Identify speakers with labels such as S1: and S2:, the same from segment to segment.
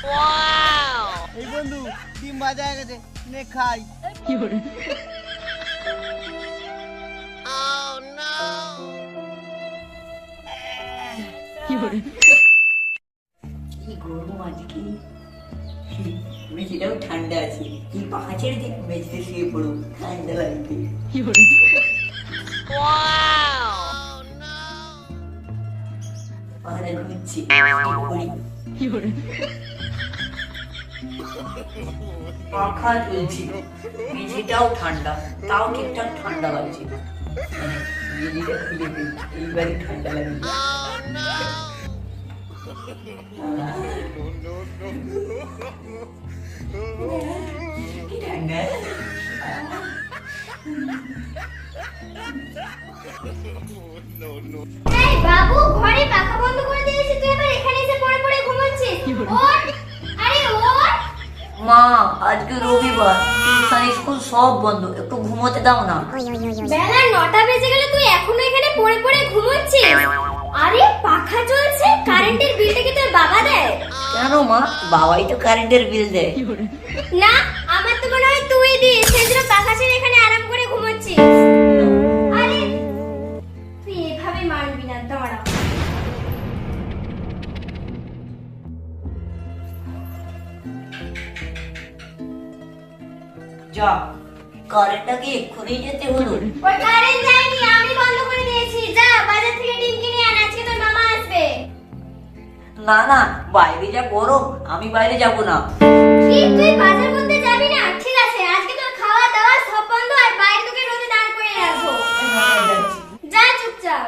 S1: এই বন্ধু ডিম ভাজা হয়ে গেছে নে খাই।
S2: কি গরম আজকে? মেঝেটাও ঠান্ডা আছে। কি পাখা ছেড়ে দিয়ে মেঝেতে শুয়ে পড়ো ঠান্ডা লাগবে। পাখাটা ঘুরছে করি। পাখা মেঝেটাও ঠান্ডা, তাও ঠিকঠাক ঠান্ডা লাগছে মানে ঠান্ডা ঠান্ডা?
S3: বাবু, ঘরে পাখা বন্ধ করে দিয়েছি, তুই এবার এখানে এসে পড়ে পড়ে
S2: আজকে রবিবার টিউশন স্কুল সব বন্ধ একটু ঘুমোতে দাও না।
S3: বেলা নটা বেজে গেলে তুই এখনও এখানে পড়ে পড়ে ঘুমোচ্ছিস? আরে পাখা চলছে কারেন্টের বিলটা কি তোর বাবা দেয়?
S2: কেন মা? বাবাই তো কারেন্টের বিল দেয়।
S3: না না
S2: না বাইরে যা গরম আমি বাইরে যাব না।
S3: কি তুই বাজার করতে যাবি না? ঠিক আছে আজকে তোর খাওয়া দাওয়া সব বন্ধ আর বাইরে তোকে রোদে দাঁড় করে রাখব। যা চুপচাপ।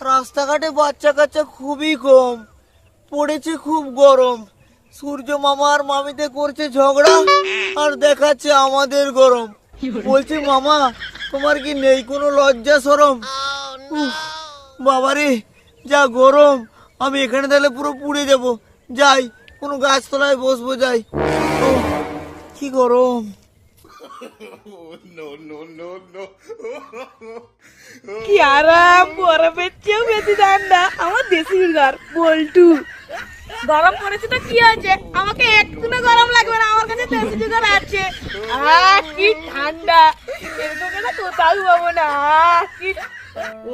S1: রাস্তাঘাটে বাচ্চা কাচ্চা খুবই কম পড়েছে খুব গরম। সূর্য মামা আর মামিতে করছে ঝগড়া আর দেখাচ্ছে আমাদের গরম। বলছে মামা তোমার কি নেই কোনো লজ্জা সরম উফ, বাবারে যা গরম। আমি এখানে তাহলে পুরো পুড়ে যাব। যাই কোনো গাছতলায় বসবো যাই। ও কি গরম।
S4: কি আরাম বরফের চেয়েও বেশি ঠান্ডা। আমার দেশি ঘর বল্টু। গরম পড়েছে তো কি হয়েছে? আমাকে গরম লাগবে না আমার কাছে দেশি জুগার আছে। আহ কি ঠান্ডা। এরকম না কোথাও পাবো না আহ, কি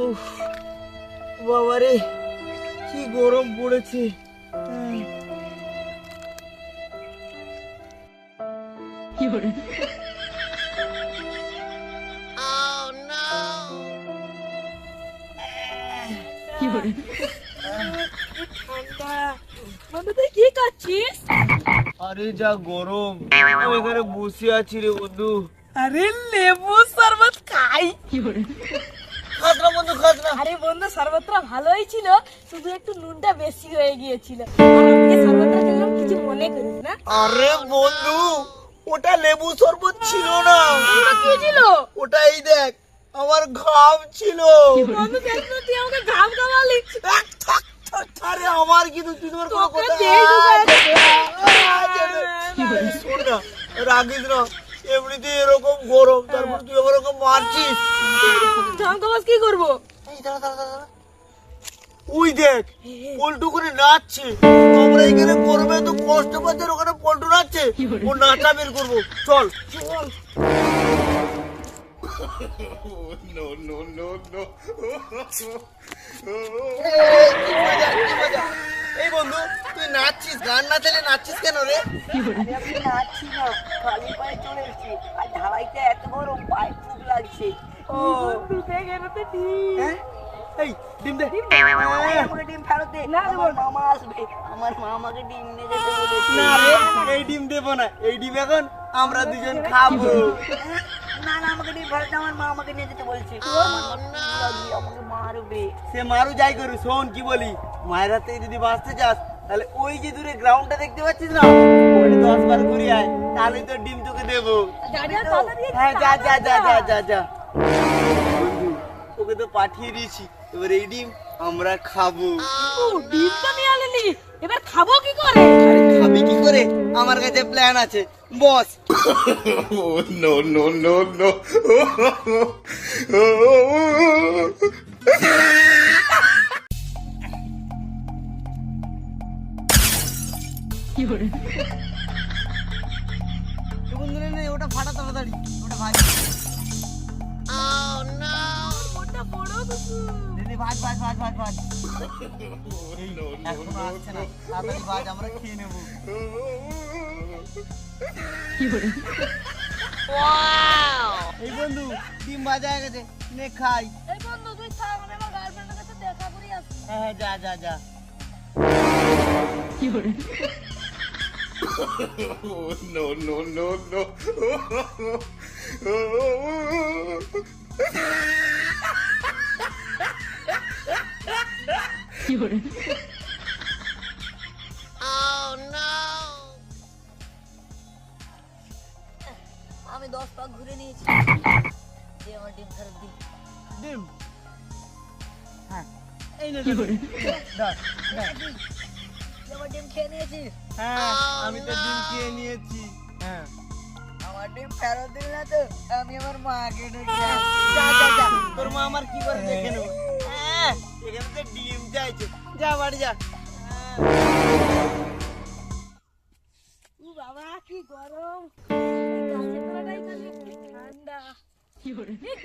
S1: উফ বাবারে কি গরম পড়েছে।
S4: কি করছিস
S1: আরে যা গরম আমি এখানে বসে আছি রে বন্ধু।
S4: আরে লেবু শরবত খাই।
S1: কি
S4: আরে বন্ধু শরবতটা ভালোই ছিল শুধু একটু নুনটা বেশি হয়ে গিয়েছিল। কিছু মনে করিস না।
S1: আরে বন্ধু ওটা লেবু শরবত ছিল না।
S4: কি ছিল?
S1: ওটা এই দেখ আমার ঘাম ছিল।
S4: বন্ধু দেখ না তুই আমাকে ঘাম
S1: থাক, আরে আমার কিন্তু তুই তোমার কোনো কথা শোন না রাগিস না। এমনিতে এরকম গরম তারপর তুই ওরকম মারছিস।
S4: ঘাম কামাস কি করব?
S1: দাঁড়া, দাঁড়া, দাঁড়া, দাঁড়া। ওই দেখ পল্টু করে নাচছে। আমরা এখানে করবে তো কষ্ট পাচ্ছে ওখানে পল্টু নাচছে। ও নাচা বের করব। চল। চল এই বন্ধু তুই নাচছিস? গান না চাইলে নাচছিস কেন রে?
S2: নাচছি না খালি পায়ে চলে এসেছি। আর ঢালাইতে এত গরম পায়ে খুব লাগছে।
S4: তো
S1: হ্যাঁ
S2: আমার
S1: দুজন খাব মারু যাই করি শোন কি বলি মায়ের হাত যদি বাঁচতে চাস তাহলে ওই যে দূরে গ্রাউন্ডটা দেখতে পাচ্ছিস না ওই দশ বার ঘুরে আয় তাহলে তোর ডিম তোকে দেবো হ্যাঁ যা যা যা যা যা যা ওকে তো পাঠিয়ে দিয়েছি। এবার এই ডিম আমরা খাব।
S4: ও, ডিম তো নিয়ে আনলি এবার খাব কি করে?
S1: আরে খাবি কি করে? আমার কাছে প্ল্যান আছে। বস।
S5: Oh, no, no, no, no.
S1: এ বন্ধু নে, নে, ওটা ফাটা তাড়াতাড়ি। ওটা ভাজ। ভাজ ভাজ ভাজ ভাজ এই, এখনও আসছে না। তাড়াতাড়ি ভাজ আমরা খেয়ে নেব। এই বন্ধু ডিম হয়ে গেছে। নে খাই।
S4: এই বন্ধু তুই থাক আমি আমার গার্লফ্রেন্ডের কাছে দেখা করি আসি।
S1: হ্যাঁ হ্যাঁ যা যা যা।
S5: Oh, no, no, no, no.
S2: আমি দশ পাক ঘুরে নিয়েছি। যে আমার ডিম ফেরত দিই।
S1: ডিম? হ্যাঁ এই নে
S2: আমার ডিম খেয়ে নিয়েছিস?
S1: হ্যাঁ আমি তো ডিম খেয়ে নিয়েছি। হ্যাঁ।
S2: আমার ডিম ফেরত দিল না তো আমি আমার মাকে
S1: তোর মা আমার কি করে দেখে নেব? হ্যাঁ এখানে তো ডিম চাইছে। যা বাড়ি যা। হ্যাঁ।
S4: বাবা কি গরম। ঠান্ডা। এই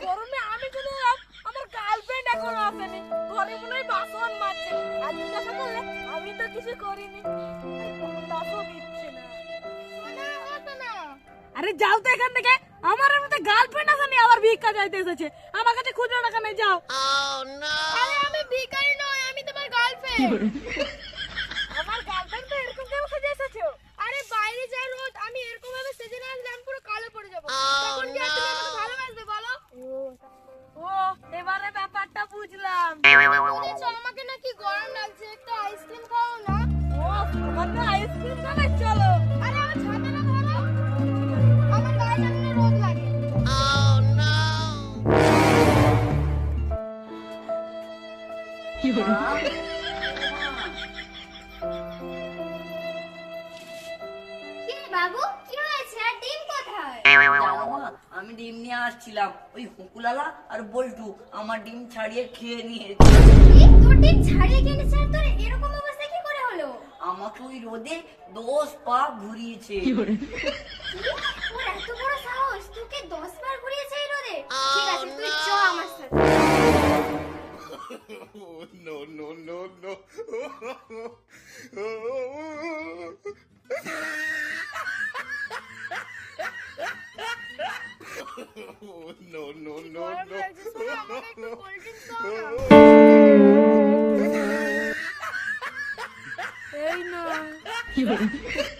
S4: গরমে আমি চলে আমার গার্লফ্রেন্ড এখনও আসেনি। ঘরে মনে হয় বাসন মারছে আর জিজ্ঞাসা করলে আমি তো কিছু করিনি। যাও তো এখান থেকে। আমার এমনিতে গার্লফ্রেন্ড আসেনি আবার ভিক্ষা চাইতে এসেছে। আমার কাছে খুচরো টাকা নেই যাও।
S3: আরে আমি ভিখারি নই আমি তোমার গার্লফ্রেন্ড
S4: আমার গার্লফ্রেন্ড তো এরকম কেন সেজে এসেছ।
S3: আরে বাইরে যা রোদ আমি এরকম ভাবে সেজে না আসলে আমি পুরো কালো পড়ে যাব। তখন কি আর তুমি আমাকে ভালোবাসবে বলো?
S4: ও এবারে ব্যাপারটা বুঝলাম।
S3: বাবু? কি হয়েছে? আর ডিম কোথায়?
S2: আমি ডিম নিয়ে আসছিলাম। ওই হুকুলালা আর বল্টু আমার ডিম ছাড়িয়ে খেয়ে নিয়েছে।
S3: তোর ডিম ছাড়িয়ে কিনেছে আর তোর এরকম অবস্থা কি করে হলো?
S2: আমাকে ওই রোদে দশ পা ঘুরিয়েছে।
S3: ওর এত বড় সাহস? তোকে দশ বার ঘুরিয়েছে এই রোদে? ঠিক আছে তুই
S5: No, no, no, no. Oh, no, no, no, no.
S4: Hey, no.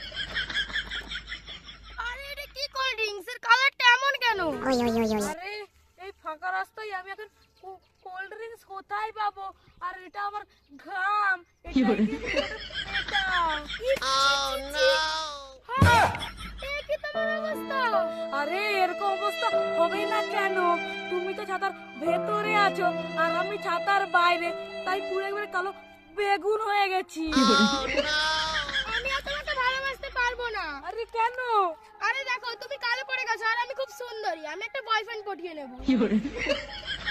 S4: এখন কোল্ড ড্রিঙ্কস কোথায় পাবো? আর এটা আমার ঘাম। এটা
S3: হ্যাঁ, এ কি তোমার অবস্থা?
S4: আরে এরকম অবস্থা হবে না কেন? তুমি তো ছাতার ভেতরে আছো আর আমি ছাতার বাইরে তাই পুরো একবারে কালো বেগুন হয়ে গেছি।
S3: আমি আর তোমাকে ভালোবাসতে পারব না।
S4: আরে কেন?
S3: আরে দেখো তুমি কালো পড়ে গেছো আর আমি খুব সুন্দরী। আমি একটা বয়ফ্রেন্ড পটিয়ে নেব।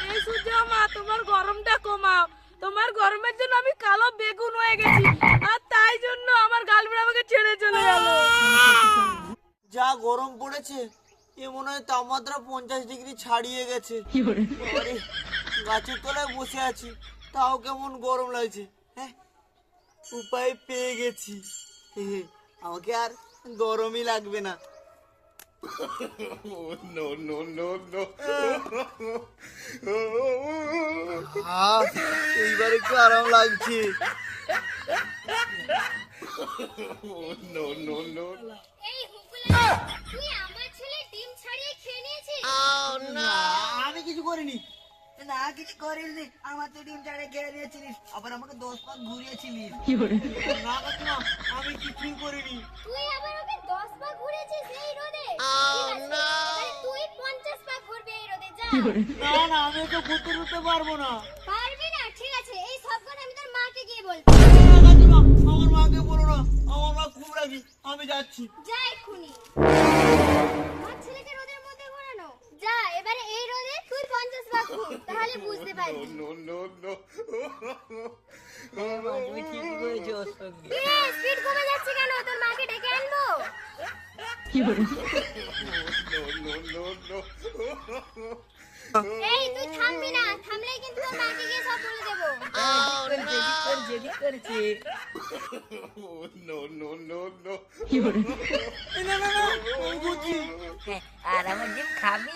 S4: এই সূর্য মা তোমার গরমটা কমাও। তোমার গরমের জন্য আমি কালো বেগুন হয়ে গেছি। আর তাই জন্য আমার গার্লফ্রেন্ড আমাকে ছেড়ে চলে গেল।
S1: যা গরম পড়েছে এ মনে হয় তাপমাত্রা পঞ্চাশ ডিগ্রি ছাড়িয়ে গেছে। গাছের তলায় বসে আছি তাও কেমন গরম লাগছে হ্যাঁ? উপায় পেয়ে গেছি। আমাকে আর গরমই লাগবে না।
S5: Oh, no, no, no, no.
S1: আহ, এইবার একটু আরাম লাগছে।
S5: No, no, no.
S3: এই হুকুলা তুই আমার ছেলে ডিম ছাড়িয়ে খেয়ে নিয়েছিস?
S1: না, আমি কিছু করিনি।
S2: না কিছু করিসনি আমার তো ডিম ছাড়িয়ে খেয়ে নিয়েছিলিস আবার আমাকে দশ পাক ঘুরিয়েছিলিস।
S1: না আমি কিছুই করিনি।
S3: তুই আবার ওকে 10 পা ঘুরেছিস এই রোদে? ঠিক
S1: না না আমি তো ঘুরতে ঘুরতে পারব না।
S3: পারবি না ঠিক আছে এই সব কথা আমি তোর মাকে গিয়ে বলব
S1: না, আমার মাকে বলো না আমার মা খুব রাগি আমি যাচ্ছি।
S3: যা এক্ষুনি। আমার ছেলেকে রোদের মধ্যে ঘোরানো। যা এবারে এই রোদে তুই 50 পা ঘুর তাহলে বুঝতে পারবি।
S5: No, no, no.
S2: তুমি ঠিকই করেছ
S3: কি স্পিড কমে যাচ্ছে কেন? তোর মাকে এই তুই থামবি না। থামলেই কিন্তু তোর মাকে গিয়ে সব বলে দেবো।
S2: করেছে ঠিক করেছে
S5: no, no, no, no.
S1: না না না আমি
S2: হ্যাঁ, আর আমার জিম খাবি।